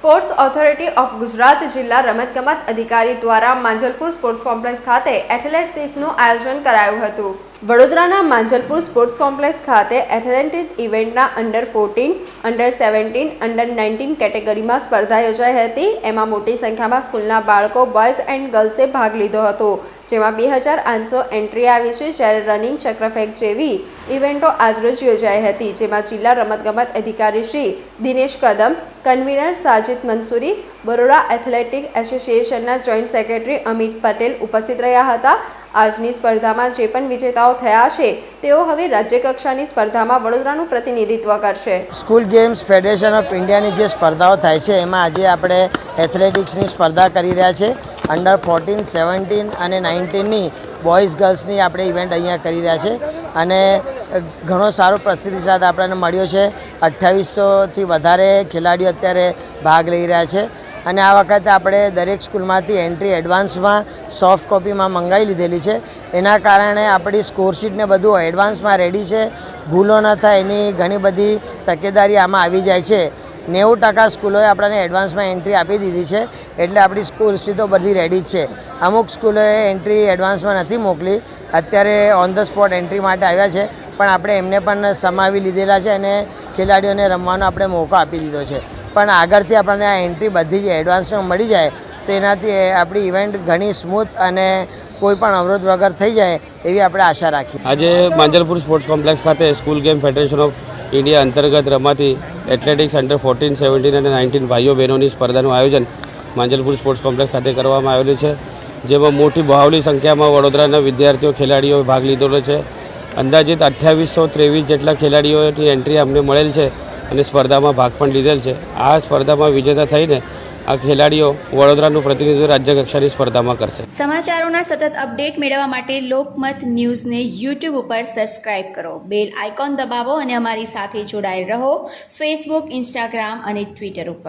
Sports authority of Gujarat જિલ્લા રમતગમત અધિકારી દ્વારા માંજલપુર સ્પોર્ટ્સ કોમ્પ્લેક્સ ખાતે એથ્લેટિક્સનું આયોજન કરાયું હતું. વડોદરાના માંજલપુર સ્પોર્ટ્સ કોમ્પ્લેક્સ ખાતે athletic ઇવેન્ટના under fourteen, under seventeen, under nineteen કેટેગરીમાં સ્પર્ધા યોજાઈ હતી. એમાં મોટી સંખ્યામાં સ્કૂલના બાળકો બોયઝ એન્ડ ગર્લ્સે ભાગ લીધો હતો. જેમાં બે હજાર આઠસો એન્ટ્રી આવી છે જ્યારે રનિંગ ચક્રફેક જેવી ઇવેન્ટો આજરોજ યોજાઈ હતી, જેમાં જિલ્લા રમતગમત અધિકારી શ્રી દિનેશ કદમ, કન્વીનર સાજિદ મંસૂરી, બરોડા એથ્લેટિક એસોસિએશનના જોઈન્ટ સેક્રેટરી અમિત પટેલ ઉપસ્થિત રહ્યા હતા. આજની સ્પર્ધામાં જે પણ વિજેતાઓ થયા છે, તેઓ હવે રાજ્યકક્ષાની સ્પર્ધામાં વડોદરાનું પ્રતિનિધિત્વ કરશે. સ્કૂલ ગેમ્સ ફેડરેશન ઓફ ઇન્ડિયાની જે સ્પર્ધાઓ થાય છે, એમાં આજે આપણે એથ્લેટિક્સની સ્પર્ધા કરી રહ્યા છે. અંડર ફોર્ટીન સેવન્ટીન અને નાઇન્ટીનની બોયઝ ગર્લ્સની આપણે ઇવેન્ટ અહીંયા કરી રહ્યા છે. અને ઘણો સારો પ્રતિસાદ આપણને મળ્યો છે. અઠ્ઠાવીસોથી વધારે ખેલાડીઓ અત્યારે ભાગ લઈ રહ્યા છે. અને આ વખતે આપણે દરેક સ્કૂલમાંથી એન્ટ્રી એડવાન્સમાં સોફ્ટ કોપીમાં મંગાવી લીધેલી છે. એના કારણે આપણી સ્કોરશીટને બધું એડવાન્સમાં રેડી છે. ભૂલો ન થાય, એની ઘણી બધી તકેદારી આમાં આવી જાય છે. નેવું ટકા સ્કૂલોએ આપણને એડવાન્સમાં એન્ટ્રી આપી દીધી છે, એટલે આપણી સ્કૂલ સીધો બધી રેડી જ છે. અમુક સ્કૂલોએ એન્ટ્રી એડવાન્સમાં નથી મોકલી, અત્યારે ઓન ધ સ્પોટ એન્ટ્રી માટે આવ્યા છે, પણ આપણે એમને પણ સમાવી લીધેલા છે અને ખેલાડીઓને રમવાનો આપણે મોકો આપી દીધો છે. પણ આગળથી આપણને આ એન્ટ્રી બધી જ એડવાન્સમાં મળી જાય, તો એનાથી આપણી ઇવેન્ટ ઘણી સ્મૂથ અને કોઈ પણ અવરોધ વગર થઈ જાય એવી આપણે આશા રાખીએ. આજે માંજલપુર સ્પોર્ટ્સ કોમ્પ્લેક્સ ખાતે school game federation of India અંતર્ગત રમાતી એથ્લેટિક્સ અંડર ફોર્ટીન સેવન્ટીન અને નાઇન્ટીન ભાઈઓ બહેનોની સ્પર્ધાનું આયોજન માંજલપુર સ્પોર્ટ્સ કોમ્પ્લેક્સ ખાતે કરવામાં આવેલું છે, જેમાં મોટી બહાવલી સંખ્યામાં વડોદરાના વિદ્યાર્થીઓ ખેલાડીઓએ ભાગ લીધેલો છે. અંદાજિત અઠ્યાવીસો ત્રેવીસ જેટલા ખેલાડીઓની એન્ટ્રી અમને મળેલ છે અને સ્પર્ધામાં ભાગ પણ લીધેલ છે. આ સ્પર્ધામાં વિજેતા થઈને આ ખેલાડીઓ વડોદરાનું પ્રતિનિધિત્વ રાજ્ય કક્ષાની સ્પર્ધામાં કરશે. સમાચારોના સતત અપડેટ મેળવવા માટે લોકમત ન્યૂઝને યુટ્યુબ ઉપર સબસ્ક્રાઇબ કરો. બેલ આઇકોન દબાવો અને અમારી સાથે જોડાયેલ રહો ફેસબુક, ઇન્સ્ટાગ્રામ અને ટ્વિટર ઉપર.